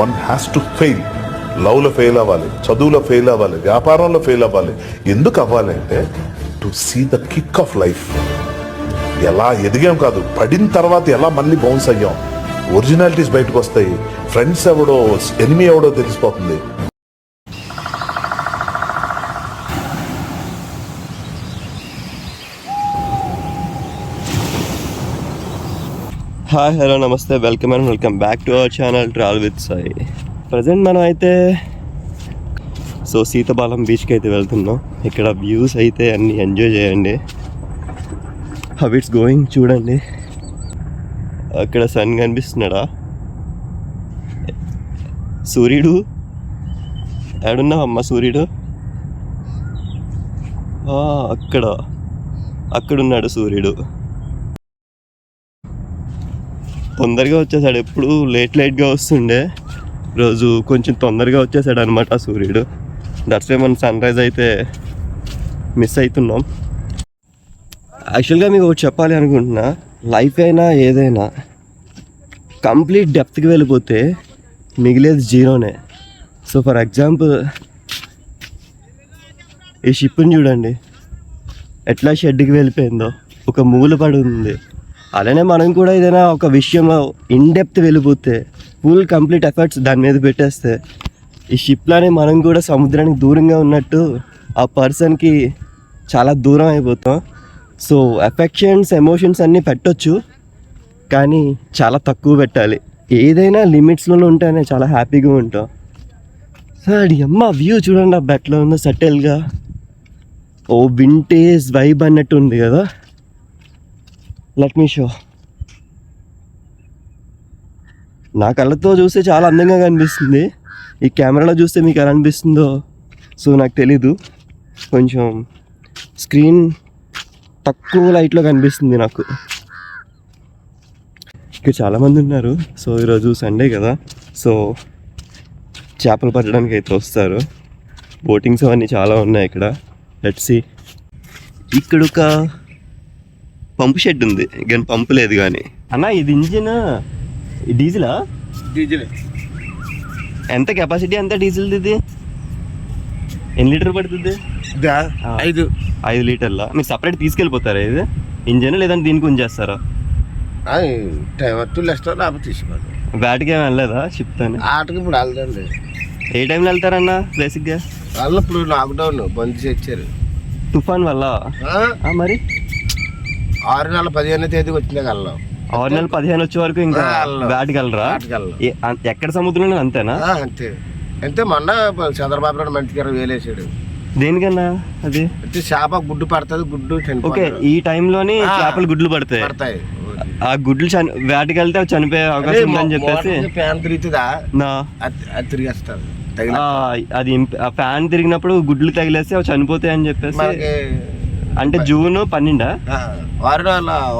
One has to fail లవ్లో fail అవ్వాలి చదువులో ఫెయిల్ అవ్వాలి వ్యాపారంలో ఫెయిల్ అవ్వాలి. ఎందుకు అవ్వాలి అంటే to see the kick of life ఎలా ఎదిగాం కాదు పడిన తర్వాత ఎలా మళ్ళీ బౌన్స్ అయ్యాం. ఒరిజినాలిటీస్ బయటకు వస్తాయి. ఫ్రెండ్స్ ఎవడో ఎనిమి ఎవడో తెలిసిపోతుంది. Hi hello namaste welcome and welcome back to our channel travel with Sai. Present మనం అయితే సో సీతపాలెం బీచ్కి అయితే వెళ్తున్నాం. ఇక్కడ వ్యూస్ అయితే అన్నీ ఎంజాయ్ చేయండి. హవ్ ఇట్స్ గోయింగ్ చూడండి. అక్కడ సన్ కనిపిస్తున్నాడా సూర్యుడు? ఏడున్నావమ్మా సూర్యుడు? అక్కడ. అక్కడున్నాడు సూర్యుడు. తొందరగా వచ్చేసాడు. ఎప్పుడు లేట్ లేట్గా వస్తుండే. రోజు కొంచెం తొందరగా వచ్చేసాడు అనమాట సూర్యుడు. దట్స్ వే మన సన్ రైజ్ అయితే మిస్ అవుతున్నాం యాక్చువల్గా మీకు ఒకటి చెప్పాలి అనుకుంటున్నా. లైఫ్ అయినా ఏదైనా కంప్లీట్ డెప్త్కి వెళ్ళిపోతే మిగిలేది జీరోనే. సో ఫర్ ఎగ్జాంపుల్ ఈ షిప్ని చూడండి. ఎట్లా షెడ్కి వెళ్ళిపోయిందో. ఒక మూల పడి ఉంది. అలానే మనం కూడా ఏదైనా ఒక విషయంలో ఇన్డెప్త్ వెళ్ళిపోతే ఫుల్ కంప్లీట్ ఎఫర్ట్స్ దాని మీద పెట్టేస్తే ఈ షిప్లోనే మనం కూడా సముద్రానికి దూరంగా ఉన్నట్టు ఆ పర్సన్కి చాలా దూరం అయిపోతాం. సో ఎఫెక్షన్స్ ఎమోషన్స్ అన్నీ పెట్టొచ్చు కానీ చాలా తక్కువ పెట్టాలి. ఏదైనా లిమిట్స్లోనే ఉంటేనే చాలా హ్యాపీగా ఉంటాం. సార్ అమ్మ వ్యూ చూడండి ఆ బెట్లో ఉందో సెటిల్గా ఓ వింటేజ్ వైబ్ అన్నట్టు ఉంది కదా. లెట్ మీ షో నా కళ్ళతో చూస్తే చాలా అందంగా కనిపిస్తుంది. ఈ కెమెరాలో చూస్తే మీకు ఎలా అనిపిస్తుందో సో నాకు తెలీదు. కొంచెం స్క్రీన్ తక్కువ లైట్లో కనిపిస్తుంది నాకు. ఇక్కడ చాలామంది ఉన్నారు. సో ఈరోజు సండే కదా. సో చేపలు పట్టడానికి అయితే వస్తారు. బోటింగ్స్ అవన్నీ చాలా ఉన్నాయి ఇక్కడ. లెట్సి ఇక్కడ ఒక పంపు షెడ్ ఉంది. కానీ పంపు లేదు కానీ. అన్న ఇది ఇంజిన్ డీజిలా? డీజిల్. ఎంత కెపాసిటీ ఎంత డీజిల్ ఇది? ఎన్ని లీటర్ పడుతుంది. ఐదు. ఐదు లీటర్ల? మీరు సపరేట్ తీసుకెళ్ళిపోతారా ఇది? ఇంజన్ లేదంటే దీనికి ఉంచేస్తారా? టైం టూ లెస్టో లేకపోతే తీసుకోండి బ్యాట్కి ఏమి వెళ్ళలేదా చెప్తాను ఆటకి ఇప్పుడు వెళ్దండి ఏ టైంలో వెళ్తారన్నా బేసిక్గా? వాళ్ళు ఇప్పుడు లాక్డౌన్ బంద్ చేశారు. తుఫాన్ వల్ల? మరి? ఆరు నెలల పదిహేనో తేదీకి వచ్చినాక వెళ్ళాం ఆరు నెలలు పదిహేను వచ్చే వరకు ఇంకా అం- ఎక్కడ సముద్రంలో అంతేనా? అంతే. అంతే మొన్న చంద్రబాబు నాయుడు మంచికి ఇరవై వేలు వేసాడు దేనికన్నా అది? అంటే చేప గుడ్డు పడుతుంది గుడ్డు ఓకే ఈ టైంలోని. చేపలు గుడ్లు పడతాయి. పడతాయి. ఆ గుడ్లు చని వేటకి వెళ్తే అవి చనిపోయే అవకాశం ఉందని చెప్పేసి. ఫ్యాన్ తిరుగుతుందా? నా. అది తిరిగేస్తారు అది ఫ్యాన్ తిరిగినప్పుడు గుడ్లు తగిలేసి అవి చనిపోతాయి అని చెప్పేసి అంటే జూన్ పన్నెండా? వారు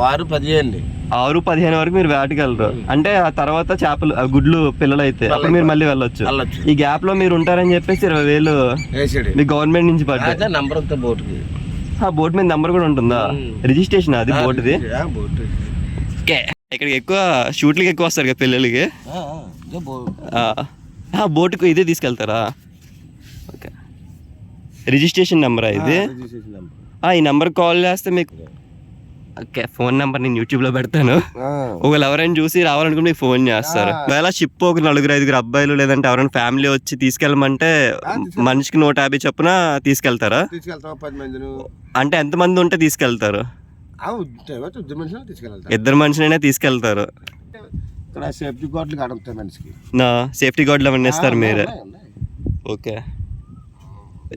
వారు పదిహేను ఆరు పదిహేను వరకు మీరు వేటకి వెళ్ళరు అంటే ఆ తర్వాత చేపలు గుడ్లు పిల్లలు అయితే అప్పుడు మీరు మళ్ళీ వెళ్ళొచ్చు. ఈ గ్యాప్లో మీరు ఉంటారని చెప్పేసి ఇరవై వేలు మీ గవర్నమెంట్ నుంచి పడ్డాయి అదే నంబర్ ఆ బోట్ మీద నెంబర్ కూడా ఉంటుందా. రిజిస్ట్రేషన్ అది బోట్ది? ఇక్కడికి ఎక్కువ షూట్లకి ఎక్కువ వస్తారు కదా పిల్లలకి. బోటుకు ఇదే తీసుకెళ్తారా? ఓకే. రిజిస్ట్రేషన్ నెంబరా ఇది? ఈ నెంబర్ కాల్ చేస్తే మీకు ఓకే ఫోన్ నెంబర్ నేను యూట్యూబ్లో పెడతాను. ఒకవేళ ఎవరైనా చూసి రావాలనుకుంటే మీకు ఫోన్ చేస్తారు. ఒకవేళ షిప్ ఒక నలుగురు ఐదుగురు అబ్బాయిలు లేదంటే ఎవరైనా ఫ్యామిలీ వచ్చి తీసుకెళ్ళమంటే. మనిషికి నూట యాభై చొప్పున తీసుకెళ్తారా? అంటే ఎంతమంది ఉంటే తీసుకెళ్తారు? ఇద్దరు మనుషులైనా తీసుకెళ్తారు. సేఫ్టీ నా సేఫ్టీ గార్డులు అవన్నీ ఇస్తారు మీరే. ఓకే.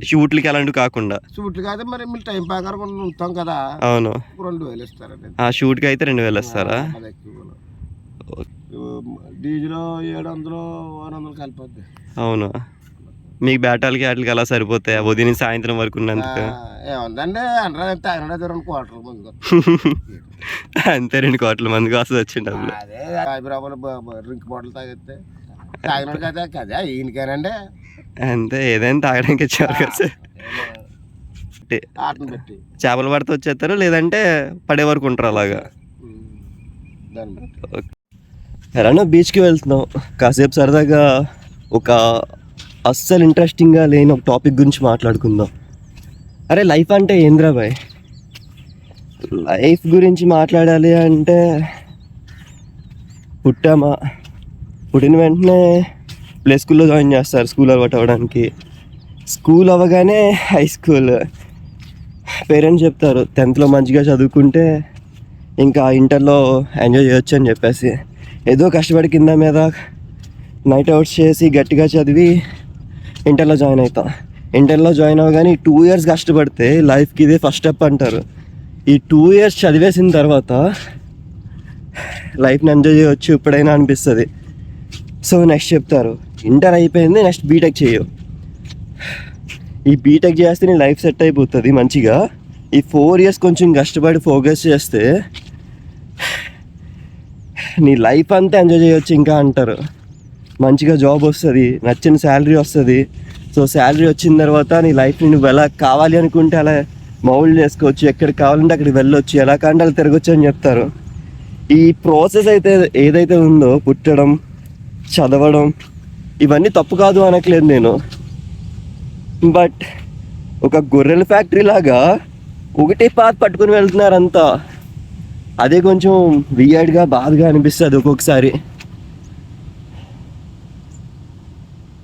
షూట్లకి అలాంటివి కాకుండా. సూట్లు కాదు మరి మీరు టైం ప్రకారం ఉంటాం కదా. అవును. రెండు వేలు ఇస్తారండి ఆ షూట్కి అయితే రెండు వేలు ఇస్తారా. డీజిల్ ఏడు వందలు ఆరు వందలు కలిపొద్ది అవును? మీకు బ్యాటాలకి వాటికి అలా సరిపోతాయి? ఉదయం సాయంత్రం వరకు ఉన్నందుకు? ఏముందండి? హండ్రెడ్ రెండు ముందు అంతే రెండు కోట్ల మందికి వస్తుంది వచ్చిన డబ్బులు. అదే హైదరాబాద్ డ్రింక్ బాటిల్ తాగితే. తాగినాడు కదా కదా ఈయనకేనండి. అంతే ఏదైనా తాగడానికి ఇచ్చేవారు కదా సార్ చేపలు పడితే వచ్చేస్తారు లేదంటే పడే వరకు ఉంటారు అలాగా. ఎలానో బీచ్కి వెళ్తున్నాం. కాసేపు సరదాగా ఒక అస్సలు ఇంట్రెస్టింగ్గా లేని ఒక టాపిక్ గురించి మాట్లాడుకుందాం. అరే లైఫ్ అంటే ఏంద్రా బాయ్? లైఫ్ గురించి మాట్లాడాలి అంటే పుట్టామా? పుట్టిన వెంటనే ప్లే స్కూల్లో జాయిన్ చేస్తారు స్కూల్ అలవాటు అవ్వడానికి స్కూల్ అవ్వగానే హై స్కూల్ పేరెంట్స్ చెప్తారు టెన్త్లో మంచిగా చదువుకుంటే ఇంకా ఇంటర్లో ఎంజాయ్ చేయొచ్చు అని చెప్పేసి. ఏదో కష్టపడి కింద మీద నైట్ అవుట్స్ చేసి గట్టిగా చదివి ఇంటర్లో జాయిన్ అవుతాం ఇంటర్లో జాయిన్ అవ్వగానే ఈ టూ ఇయర్స్ కష్టపడితే లైఫ్కి ఇదే ఫస్ట్ స్టెప్ అంటారు. ఈ టూ ఇయర్స్ చదివేసిన తర్వాత లైఫ్ని ఎంజాయ్ చేయవచ్చు ఎప్పుడైనా అనిపిస్తుంది. సో నెక్స్ట్ చెప్తారు ఇంటర్ అయిపోయింది నెక్స్ట్ బీటెక్ చేయు. ఈ బీటెక్ చేస్తే నీ లైఫ్ సెట్ అయిపోతుంది మంచిగా. ఈ ఫోర్ ఇయర్స్ కొంచెం కష్టపడి ఫోకస్ చేస్తే నీ లైఫ్ అంతా ఎంజాయ్ చేయొచ్చు ఇంకా అంటారు. మంచిగా జాబ్ వస్తుంది నచ్చిన శాలరీ వస్తుంది. సో శాలరీ వచ్చిన తర్వాత నీ లైఫ్ని నువ్వు ఎలా కావాలి అనుకుంటే అలా మౌల్డ్ చేసుకోవచ్చు. ఎక్కడికి కావాలంటే అక్కడికి వెళ్ళొచ్చు ఎలా కావాలంటే అలా తిరగచ్చు అని చెప్తారు. ఈ ప్రాసెస్ అయితే ఏదైతే ఉందో పుట్టడం చదవడం ఇవన్నీ తప్పు కాదు అనట్లేదు నేను. బట్ ఒక గొర్రెల ఫ్యాక్టరీ లాగా ఒకటే పాత పట్టుకుని వెళ్తున్నారంతా. అదే కొంచెం వియర్డ్గా బాధగా అనిపిస్తుంది ఒక్కొక్కసారి.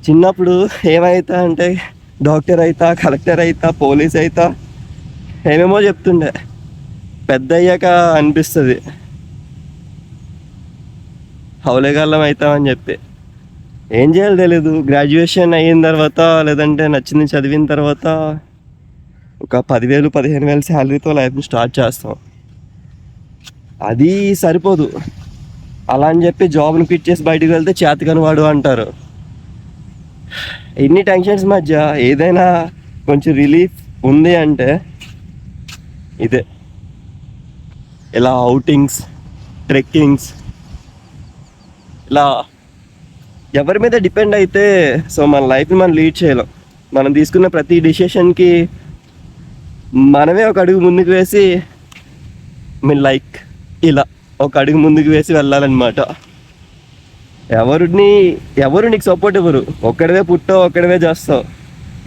చిన్నప్పుడు ఏమైతా అంటే డాక్టర్ అవుతా కలెక్టర్ అవుతా పోలీస్ అవుతా ఏమేమో చెప్తుండే. పెద్ద అయ్యాక అనిపిస్తుంది. హౌలేగాళ్ళం అవుతామని చెప్పి. ఏం చేయాలో తెలియదు గ్రాడ్యుయేషన్ అయిన తర్వాత లేదంటే నచ్చింది చదివిన తర్వాత ఒక పదివేలు పదిహేను వేలు శాలరీతో లైఫ్ని స్టార్ట్ చేస్తాం. అది సరిపోదు. అలా అని చెప్పి జాబ్ని క్విట్ చేసి బయటకు వెళ్తే చేతకని వాడు అంటారు. ఎన్ని టెన్షన్స్ మధ్య ఏదైనా కొంచెం రిలీఫ్ ఉంది అంటే ఇదే. ఇలా అవుటింగ్స్ ట్రెక్కింగ్స్ ఇలా ఎవరి మీద డిపెండ్ అయితే సో మన లైఫ్ని మనం లీడ్ చేయలేం. మనం తీసుకున్న ప్రతి డిసిషన్కి మనమే ఒక అడుగు ముందుకు వేసి మీన్ లైక్ ఇలా ఒక అడుగు ముందుకు వేసి వెళ్ళాలన్నమాట. ఎవరిని ఎవరు నీకు సపోర్ట్ ఇవ్వరు? ఒక్కడవే పుట్టావు ఒక్కడవే చేస్తావు.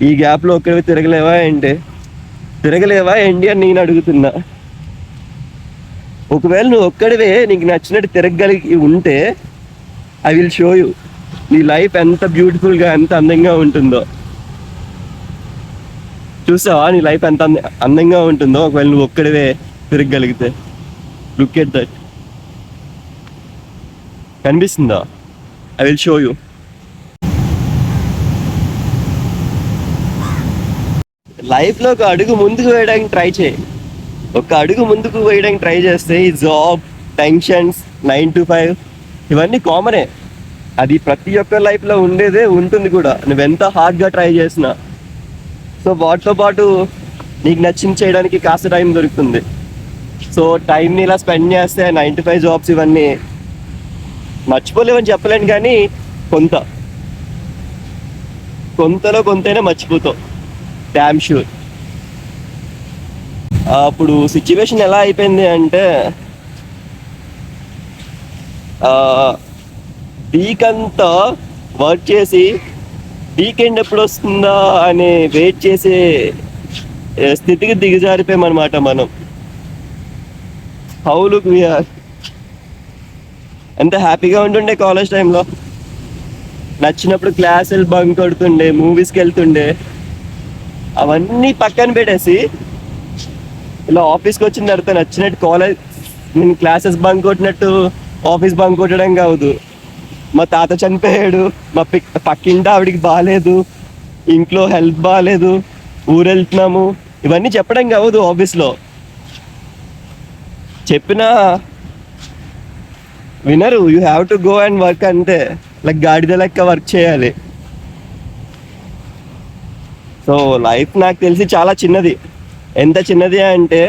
ఈ గ్యాప్లో ఒక్కడవే తిరగలేవా ఏంటి? తిరగలేవా ఏంటి అని నేను అడుగుతున్నా. ఒకవేళ నువ్వు ఒక్కడివే నీకు నచ్చినట్టు తిరగగలిగి ఉంటే ఐ విల్ షో యూ నీ లైఫ్ ఎంత బ్యూటిఫుల్గా ఎంత అందంగా ఉంటుందో. చూసావా? నీ లైఫ్ ఎంత అందంగా ఉంటుందో? ఒకవేళ నువ్వు ఒక్కడివే తిరగగలిగితే. లుక్ ఎట్ దట్ కనిపిస్తుందా? ఐ విల్ షో యూ లైఫ్లో ఒక అడుగు ముందుకు వేయడానికి ట్రై చేయి. ఒక అడుగు ముందుకు వేయడానికి ట్రై చేస్తే ఈ job tensions nine to five ఇవన్నీ కామనే. అది ప్రతి ఒక్క లైఫ్లో ఉండేదే ఉంటుంది కూడా. నువ్వెంత హార్డ్గా ట్రై చేసినా. సో వాటితో పాటు నీకు నచ్చింది చేయడానికి కాస్త టైం దొరుకుతుంది. సో టైంని ఇలా స్పెండ్ చేస్తే నైన్ టు ఫైవ్ జాబ్స్ ఇవన్నీ మర్చిపోలేవని చెప్పలేను కానీ కొంత. కొంతలో కొంతైనా మర్చిపోతావు. డ్యామ్ షూర్ అప్పుడు సిచ్యువేషన్ ఎలా అయిపోయింది అంటే వీక్ అంతా వర్క్ చేసి వీకెండ్ ఎప్పుడు వస్తుందా అని వెయిట్ చేసే స్థితికి స్థితికి దిగజారిపోయామన్నమాట మనం. హౌ లుక్ వీఆర్ ఎంత హ్యాపీగా ఉంటుండే కాలేజ్ టైంలో నచ్చినప్పుడు క్లాసులు బంక్ కొడుతుండే మూవీస్కి వెళ్తుండే. అవన్నీ పక్కన పెట్టేసి ఇలా ఆఫీస్కి వచ్చిన తర్వాత నచ్చినట్టు కాలేజ్ నేను క్లాసెస్ బంక్ కొట్టినట్టు ఆఫీస్ బంక్ కొట్టడం కాదు. మా తాత చనిపోయాడు మా పిక్ పక్కింట ఆవిడికి బాగాలేదు ఇంట్లో హెల్త్ బాగాలేదు ఊరు వెళ్తున్నాము ఇవన్నీ చెప్పడం కావదు ఆఫీస్లో చెప్పినా వినరు. You have to go and work అంతే. లైక్ గాడిద లెక్క వర్క్ చేయాలి. సో లైఫ్ నాకు తెలిసి చాలా చిన్నది. ఎంత చిన్నది అంటే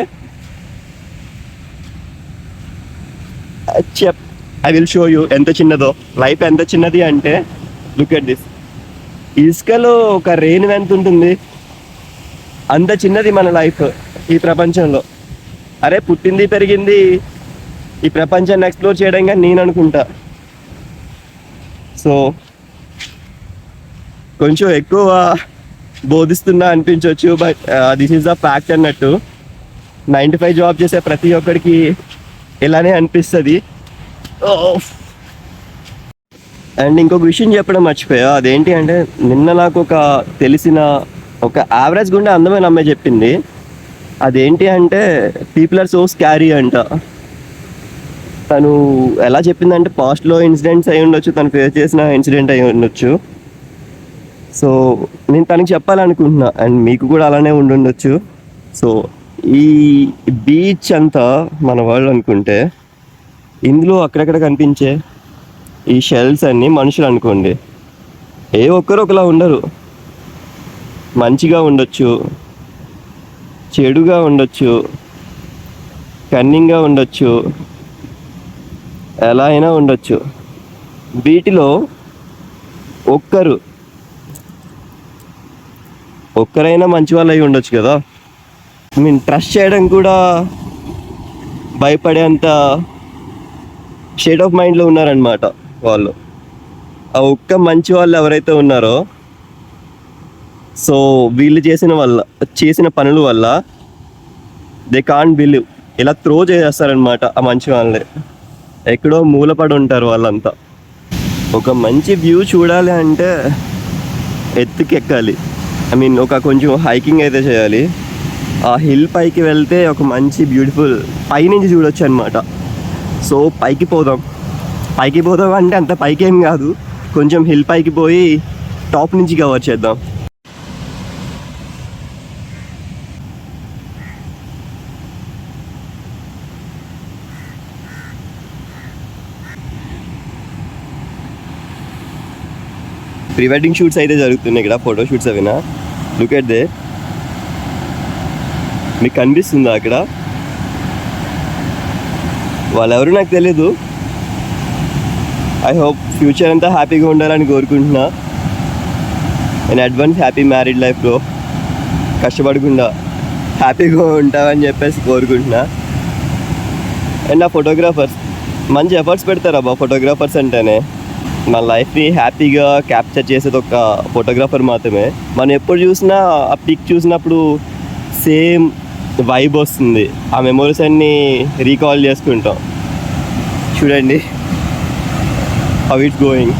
చెప్ ఐ విల్ షో యూ ఎంత చిన్నదో. లైఫ్ ఎంత చిన్నది అంటే లుక్ ఎట్ దిస్ ఇసుకలో ఒక రెయిన్ ఎంత ఉంటుంది. అంత చిన్నది మన లైఫ్ ఈ ప్రపంచంలో. అరే పుట్టింది పెరిగింది ఈ ప్రపంచాన్ని ఎక్స్ప్లోర్ చేయడం కానీ నేను అనుకుంటా. సో కొంచెం ఎక్కువ బోధిస్తున్నా అనిపించవచ్చు but this is the fact అన్నట్టు. నైంటీ ఫైవ్ జాబ్ చేసే ప్రతి ఒక్కడికి ఇలానే అనిపిస్తుంది. అండ్ ఇంకొక విషయం చెప్పడం మర్చిపోయా. అదేంటి అంటే నిన్న నాకు ఒక తెలిసిన ఒక యావరేజ్ గుండె అందమైన అమ్మాయి చెప్పింది. అదేంటి అంటే పీపుల్ ఆర్ సో స్కారీ అంట. తను ఎలా చెప్పిందంటే పాస్ట్లో ఇన్సిడెంట్స్ అయి ఉండొచ్చు తను ఫేస్ చేసిన ఇన్సిడెంట్ అయి ఉండొచ్చు. సో నేను తనకి చెప్పాలనుకుంటున్నా అండ్ మీకు కూడా అలానే ఉండుండొచ్చు. సో ఈ బీచ్ అంతా మన వాళ్ళు అనుకుంటే ఇందులో అక్కడక్కడ కనిపించే ఈ షెల్స్ అన్నీ మనుషులు అనుకోండి. ఏ ఒక్కరు ఒకలా ఉండరు. మంచిగా ఉండొచ్చు చెడుగా ఉండొచ్చు కన్నింగ్గా ఉండొచ్చు ఎలా అయినా ఉండొచ్చు. వీటిలో ఒక్కరు ఒక్కరైనా మంచి వాళ్ళు అయి ఉండొచ్చు కదా. మీన్ ట్రస్ట్ చేయడం కూడా భయపడేంత షేడ్ ఆఫ్ మైండ్లో ఉన్నారనమాట వాళ్ళు. ఆ ఒక్క మంచి వాళ్ళు ఎవరైతే ఉన్నారో సో వీళ్ళు చేసిన వల్ల చేసిన పనుల వల్ల దే కాన్ బిలీవ్ ఇలా త్రో చేసేస్తారనమాట ఆ మంచి వాళ్ళని. ఎక్కడో మూలపడి ఉంటారు వాళ్ళంతా. ఒక మంచి వ్యూ చూడాలి అంటే ఎత్తుకి ఎక్కాలి ఐ మీన్ ఒక కొంచెం హైకింగ్ అయితే చేయాలి. ఆ హిల్ పైకి వెళ్తే ఒక మంచి బ్యూటిఫుల్ పైనుంచి చూడొచ్చు అనమాట సో పైకి పోదాం. పైకి పోదాం అంటే అంత పైకి ఏం కాదు. కొంచెం హిల్ పైకి పోయి టాప్ నుంచి కవర్ చేద్దాం. ప్రీ వెడ్డింగ్ షూట్స్ అయితే జరుగుతున్నాయి ఇక్కడ ఫోటో షూట్స్ అవినా? లుక్ ఎట్ దే మీకు కనిపిస్తుందా అక్కడ? వాళ్ళెవరు నాకు తెలీదు. ఐ హోప్ ఫ్యూచర్ అంతా హ్యాపీగా ఉండాలని కోరుకుంటున్నా. నేను అడ్వాన్స్ హ్యాపీ మ్యారీడ్ లైఫ్లో కష్టపడకుండా హ్యాపీగా ఉంటామని చెప్పేసి కోరుకుంటున్నా. అండ్ నా ఫోటోగ్రాఫర్స్ మంచి ఎఫర్ట్స్ పెడతారు అబ్బా ఫోటోగ్రాఫర్స్ అంటేనే? మన లైఫ్ని హ్యాపీగా క్యాప్చర్ చేసేది ఒక ఫోటోగ్రాఫర్ మాత్రమే. మనం ఎప్పుడు చూసినా ఆ పిక్ చూసినప్పుడు సేమ్ వైబ్ వస్తుంది. ఆ మెమొరీస్ అన్నీ రీకాల్ చేసుకుంటాం. చూడండి. హౌ ఇట్ గోయింగ్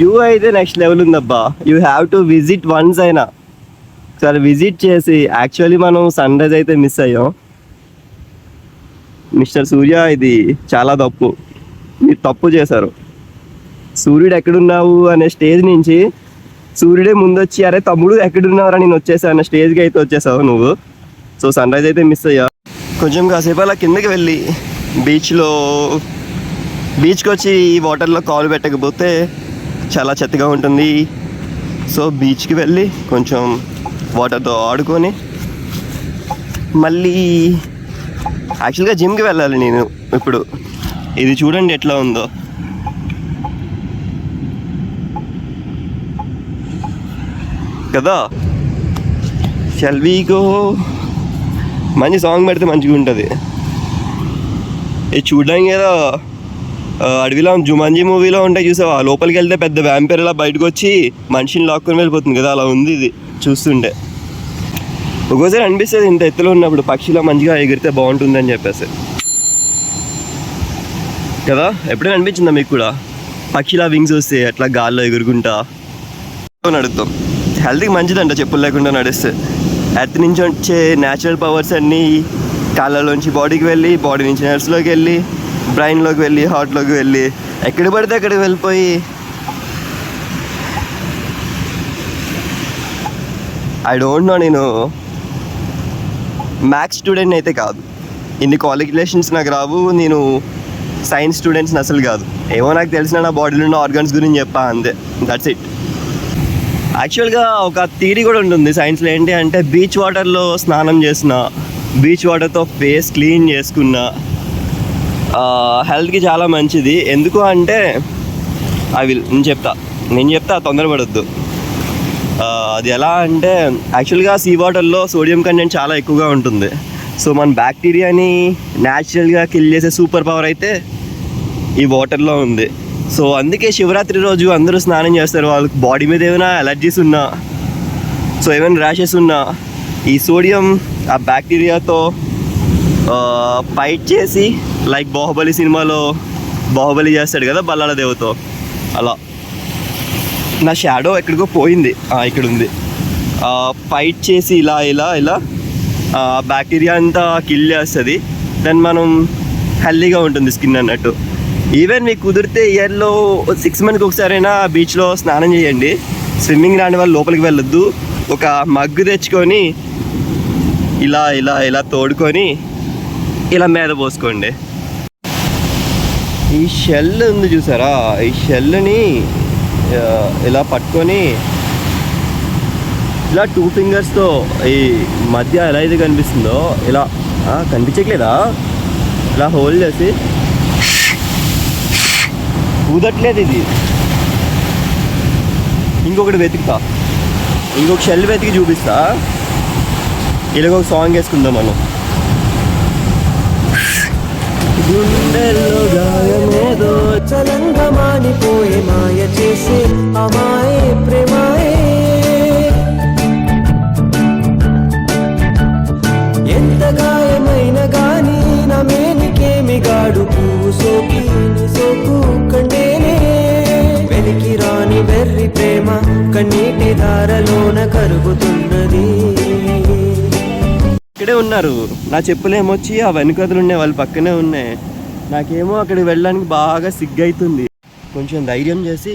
వ్యూ అయితే next level ఉందబ్బా. You have to visit once అయినా. సరే విజిట్ చేసి యాక్చువల్లీ మనం సన్ రైజ్ అయితే మిస్ అయ్యాం. మిస్టర్ సూర్య ఇది చాలా తప్పు. మీరు తప్పు చేశారు. సూర్యుడు ఎక్కడున్నావు అనే స్టేజ్ నుంచి సూర్యుడే ముందు వచ్చి అరే తమ్ముడు ఎక్కడున్నావురా? నేను వచ్చేసా అన్న స్టేజ్కి అయితే వచ్చేసావు నువ్వు. సో సన్ రైజ్ అయితే మిస్ అయ్యా. కొంచెం కాసేపు అలా కిందకి వెళ్ళి బీచ్లో బీచ్కి వచ్చి ఈ వాటర్లో కాలు పెట్టకపోతే చాలా చెత్తగా ఉంటుంది. సో బీచ్కి వెళ్ళి కొంచెం వాటర్తో ఆడుకొని మళ్ళీ యాక్చువల్గా జిమ్కి వెళ్ళాలి నేను ఇప్పుడు. ఇది చూడండి ఎట్లా ఉందో. కదా? షెల్వీగో మంచి సాంగ్ పెడితే మంచిగా ఉంటుంది. ఇది చూడడానికి ఏదో అడవిలో జుమాంజీ మూవీలో ఉంటాయి చూసావా? లోపలికి వెళ్తే పెద్ద వ్యాంపైర్ ఇలా బయటకు వచ్చి మనిషిని లాక్కొని వెళ్ళిపోతుంది కదా అలా ఉంది ఇది చూస్తుంటే. ఒక్కోసారి అనిపిస్తుంది ఇంత ఎత్తులో ఉన్నప్పుడు పక్షిలో మంచిగా ఎగిరితే బాగుంటుందని చెప్పేసి. కదా? ఎప్పుడైనా అనిపించిందా మీకు కూడా? పక్షిలా వింగ్స్ వస్తే అట్లా గాల్లో ఎగురుకుంటా? నడుద్దాం హెల్త్కి మంచిదంట చెప్పులు లేకుండా నడిస్తే. ఎర్త్ నుంచి వచ్చే న్యాచురల్ పవర్స్ అన్నీ కాళ్ళలోంచి బాడీకి వెళ్ళి బాడీ నుంచి నర్స్లోకి వెళ్ళి బ్రెయిన్లోకి వెళ్ళి హార్ట్లోకి వెళ్ళి ఎక్కడ పడితే అక్కడికి వెళ్ళిపోయి. ఐ డోంట్ నో నేను మ్యాథ్స్ స్టూడెంట్ అయితే కాదు. ఇన్ని క్వాలిఫికేషన్స్ నాకు రావు నేను సైన్స్ స్టూడెంట్స్ని అసలు కాదు. ఏమో నాకు తెలిసిన నా బాడీలో ఉన్న ఆర్గన్స్ గురించి చెప్పా అంతే. దట్స్ ఇట్ యాక్చువల్గా ఒక థీరీ కూడా ఉంటుంది సైన్స్లో ఏంటి అంటే బీచ్ వాటర్లో స్నానం చేసిన బీచ్ వాటర్తో ఫేస్ క్లీన్ చేసుకున్న హెల్త్కి చాలా మంచిది. ఎందుకు అంటే అవి నేను చెప్తా నేను చెప్తా తొందరపడద్దు. అది ఎలా అంటే యాక్చువల్గా సీ వాటర్లో సోడియం కంటెంట్ చాలా ఎక్కువగా ఉంటుంది. సో మన బ్యాక్టీరియాని న్యాచురల్గా కిల్ చేసే సూపర్ పవర్ అయితే ఈ వాటర్లో ఉంది. సో అందుకే శివరాత్రి రోజు అందరూ స్నానం చేస్తారు. వాళ్ళకి బాడీ మీద ఏమైనా అలర్జీస్ ఉన్నా సో ఏమైనా ర్యాషెస్ ఉన్నా ఈ సోడియం ఆ బ్యాక్టీరియాతో ఫైట్ చేసి లైక్ బాహుబలి సినిమాలో బాహుబలి చేస్తాడు కదా బల్లాల దేవతో. అలా. నా షాడో ఎక్కడికో పోయింది. ఇక్కడ ఉంది ఫైట్ చేసి ఇలా ఇలా ఇలా బ్యాక్టీరియా అంతా కిల్ చేస్తుంది. దెన్ మనం హెల్దీగా ఉంటుంది స్కిన్ అన్నట్టు. ఈవెన్ మీకు కుదిరితే ఇయర్లో సిక్స్ మంత్కి ఒకసారైనా బీచ్లో స్నానం చేయండి. స్విమ్మింగ్ రాని వాళ్ళు లోపలికి వెళ్ళొద్దు. ఒక మగ్గు తెచ్చుకొని ఇలా ఇలా ఇలా తోడుకొని ఇలా మీద పోసుకోండి. ఈ షెల్ ఉంది చూసారా? ఈ షెల్ని ఇలా పట్టుకొని ఇలా టూ ఫింగర్స్తో ఈ మధ్య ఎలా అయితే కనిపిస్తుందో ఇలా కనిపించట్లేదా? ఇలా హోల్డ్ చేసి ఊదట్లేదు ఇది. ఇంకొకటి వెతుకుతా. ఇంకొక షెల్ వెతికి చూపిస్తా. ఇలాగ ఒక సాంగ్ వేసుకుందాం మనం. గుండెల్లో గాయమేదో చలంగా మాయ చేసే అమాయే ప్రేమాయే ధారలోన కరుగుతున్నది. ఇక్కడే ఉన్నారు. నా చెప్పులేమొచ్చి ఆ వెనుకదులు ఉన్నాయి వాళ్ళ పక్కనే ఉన్నాయి. నాకేమో అక్కడికి వెళ్ళడానికి బాగా సిగ్గైతుంది. కొంచెం ధైర్యం చేసి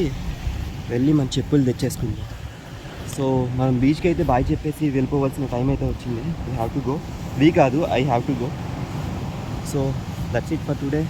వెళ్ళి మన చెప్పులు తెచ్చేసుకుందాం. సో మనం బీచ్కి అయితే బాయ్ చెప్పేసి వెళ్ళిపోవాల్సిన టైం అయితే వచ్చింది. I have to go we కాదు I have to go so that's it for today